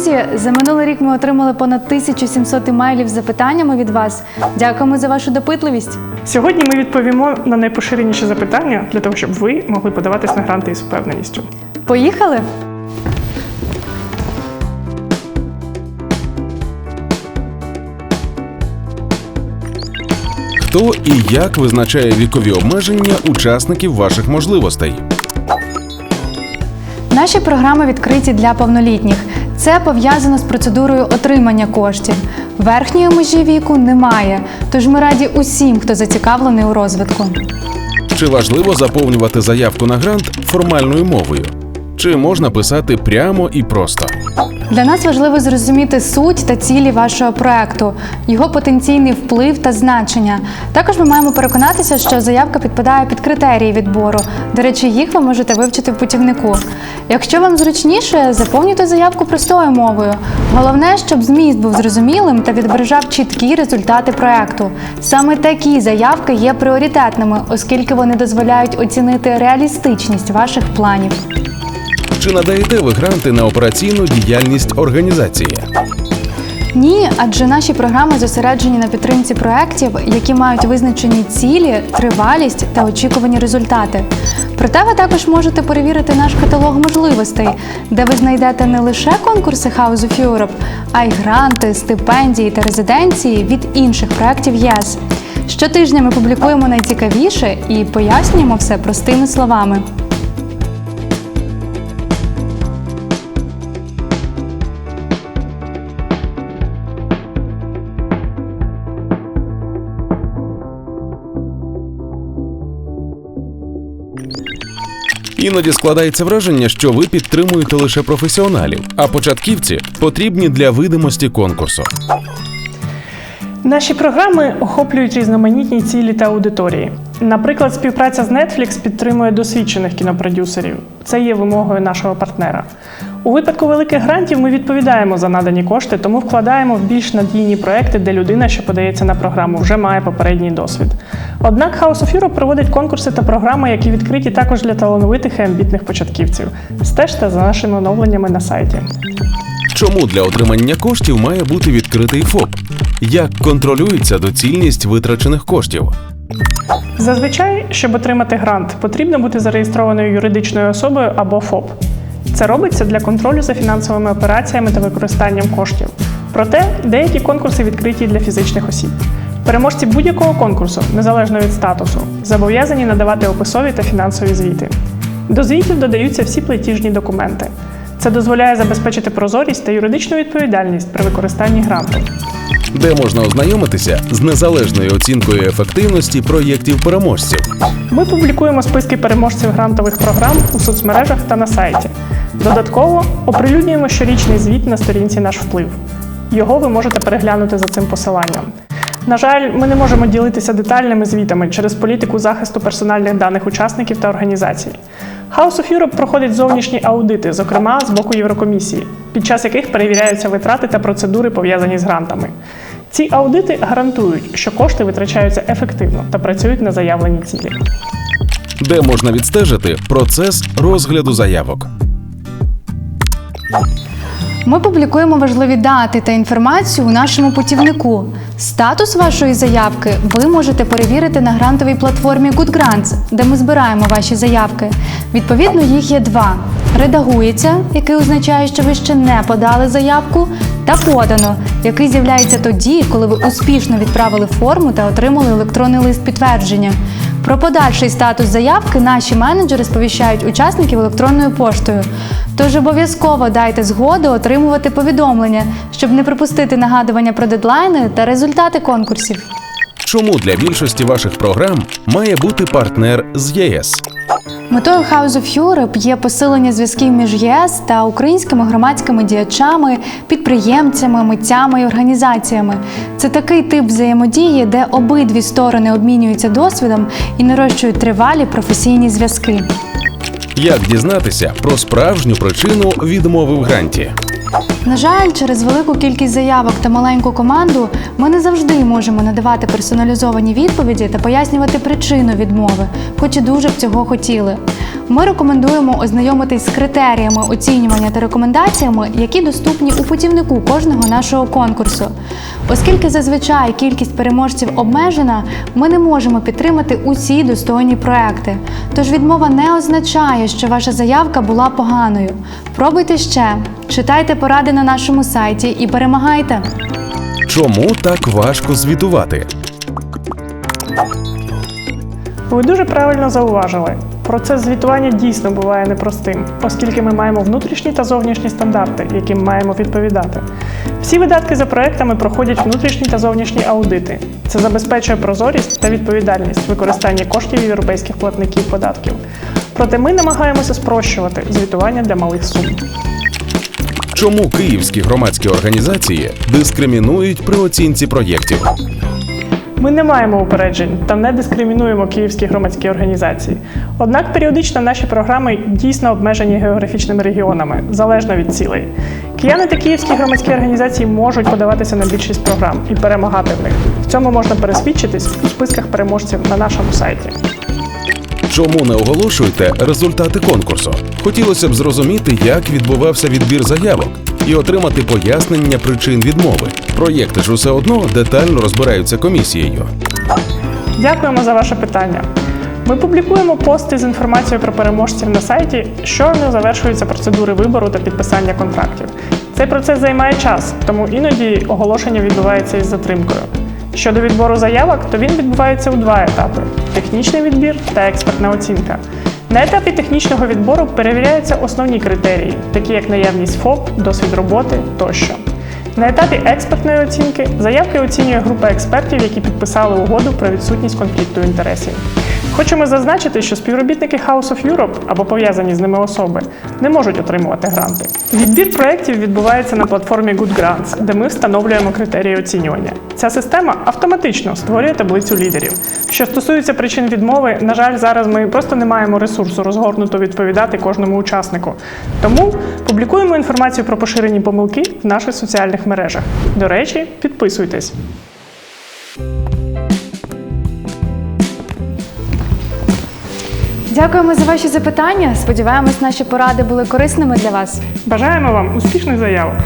Друзі, за минулий рік ми отримали понад 1700 емейлів з запитаннями від вас. Дякуємо за вашу допитливість. Сьогодні ми відповімо на найпоширеніші запитання для того, щоб ви могли подаватись на гранти із впевненістю. Поїхали? Хто і як визначає вікові обмеження учасників ваших можливостей? Наші програми відкриті для повнолітніх. Це пов'язано з процедурою отримання коштів. Верхньої межі віку немає, тож ми раді усім, хто зацікавлений у розвитку. Чи важливо заповнювати заявку на грант формальною мовою? Чи можна писати прямо і просто? Для нас важливо зрозуміти суть та цілі вашого проекту, його потенційний вплив та значення. Також ми маємо переконатися, що заявка підпадає під критерії відбору. До речі, їх ви можете вивчити в путівнику. Якщо вам зручніше, заповнюйте заявку простою мовою. Головне, щоб зміст був зрозумілим та відображав чіткі результати проекту. Саме такі заявки є пріоритетними, оскільки вони дозволяють оцінити реалістичність ваших планів. Чи надаєте ви гранти на операційну діяльність організації? Ні, адже наші програми зосереджені на підтримці проєктів, які мають визначені цілі, тривалість та очікувані результати. Проте ви також можете перевірити наш каталог можливостей, де ви знайдете не лише конкурси House of Europe, а й гранти, стипендії та резиденції від інших проєктів ЄС. Щотижня ми публікуємо найцікавіше і пояснюємо все простими словами. Іноді складається враження, що ви підтримуєте лише професіоналів, а початківці потрібні для видимості конкурсу. Наші програми охоплюють різноманітні цілі та аудиторії. Наприклад, співпраця з Netflix підтримує досвідчених кінопродюсерів. Це є вимогою нашого партнера. У випадку великих грантів ми відповідаємо за надані кошти, тому вкладаємо в більш надійні проекти, де людина, що подається на програму, вже має попередній досвід. Однак House of Europe проводить конкурси та програми, які відкриті також для талановитих і амбітних початківців. Стежте за нашими оновленнями на сайті. Чому для отримання коштів має бути відкритий ФОП? Як контролюється доцільність витрачених коштів? Зазвичай, щоб отримати грант, потрібно бути зареєстрованою юридичною особою або ФОП. Це робиться для контролю за фінансовими операціями та використанням коштів. Проте деякі конкурси відкриті для фізичних осіб. Переможці будь-якого конкурсу, незалежно від статусу, зобов'язані надавати описові та фінансові звіти. До звітів додаються всі платіжні документи. Це дозволяє забезпечити прозорість та юридичну відповідальність при використанні гранту. Де можна ознайомитися з незалежною оцінкою ефективності проєктів переможців? Ми публікуємо списки переможців грантових програм у соцмережах та на сайті. Додатково оприлюднюємо щорічний звіт на сторінці Наш вплив. Його ви можете переглянути за цим посиланням. На жаль, ми не можемо ділитися детальними звітами через політику захисту персональних даних учасників та організацій. House of Europe проходить зовнішні аудити, зокрема з боку Єврокомісії, під час яких перевіряються витрати та процедури, пов'язані з грантами. Ці аудити гарантують, що кошти витрачаються ефективно та працюють на заявлені цілі. Де можна відстежити процес розгляду заявок? Ми публікуємо важливі дати та інформацію у нашому путівнику. Статус вашої заявки ви можете перевірити на грантовій платформі GoodGrants, де ми збираємо ваші заявки. Відповідно, їх є два: редагується, який означає, що ви ще не подали заявку, та подано, який з'являється тоді, коли ви успішно відправили форму та отримали електронний лист підтвердження. Про подальший статус заявки наші менеджери сповіщають учасників електронною поштою. Тож обов'язково дайте згоду отримувати повідомлення, щоб не пропустити нагадування про дедлайни та результати конкурсів. Чому для більшості ваших програм має бути партнер з ЄС? Метою House of Europe є посилення зв'язків між ЄС та українськими громадськими діячами, підприємцями, митцями і організаціями. Це такий тип взаємодії, де обидві сторони обмінюються досвідом і нарощують тривалі професійні зв'язки. Як дізнатися про справжню причину відмови в гранті? На жаль, через велику кількість заявок та маленьку команду ми не завжди можемо надавати персоналізовані відповіді та пояснювати причину відмови, хоч і дуже б цього хотіли. Ми рекомендуємо ознайомитись з критеріями оцінювання та рекомендаціями, які доступні у путівнику кожного нашого конкурсу. Оскільки зазвичай кількість переможців обмежена, ми не можемо підтримати усі достойні проекти. Тож відмова не означає, що ваша заявка була поганою. Пробуйте ще, читайте поради на нашому сайті і перемагайте. Чому так важко звітувати? Ви дуже правильно зауважили. Процес звітування дійсно буває непростим, оскільки ми маємо внутрішні та зовнішні стандарти, яким маємо відповідати. Всі видатки за проектами проходять внутрішні та зовнішні аудити. Це забезпечує прозорість та відповідальність використання коштів європейських платників податків. Проте ми намагаємося спрощувати звітування для малих сум. Чому київські громадські організації дискримінують при оцінці проєктів? Ми не маємо упереджень та не дискримінуємо київські громадські організації. Однак періодично наші програми дійсно обмежені географічними регіонами, залежно від цілей. Кияни та київські громадські організації можуть подаватися на більшість програм і перемагати в них. В цьому можна пересвідчитись у списках переможців на нашому сайті. Чому не оголошуєте результати конкурсу? Хотілося б зрозуміти, як відбувався відбір заявок і отримати пояснення причин відмови. Проєкти ж усе одно детально розбираються комісією. Дякуємо за ваше питання. Ми публікуємо пости з інформацією про переможців на сайті, щойно завершуються процедури вибору та підписання контрактів. Цей процес займає час, тому іноді оголошення відбувається із затримкою. Щодо відбору заявок, то він відбувається у два етапи: технічний відбір та експертна оцінка. На етапі технічного відбору перевіряються основні критерії, такі як наявність ФОП, досвід роботи тощо. На етапі експертної оцінки заявки оцінює група експертів, які підписали угоду про відсутність конфлікту інтересів. Хочемо зазначити, що співробітники House of Europe або пов'язані з ними особи не можуть отримувати гранти. Відбір проєктів відбувається на платформі Good Grants, де ми встановлюємо критерії оцінювання. Ця система автоматично створює таблицю лідерів. Що стосується причин відмови, на жаль, зараз ми просто не маємо ресурсу розгорнуто відповідати кожному учаснику. Тому публікуємо інформацію про поширені помилки в наших соціальних мережах. До речі, підписуйтесь. Дякуємо за ваші запитання. Сподіваємось, наші поради були корисними для вас. Бажаємо вам успішних заявок!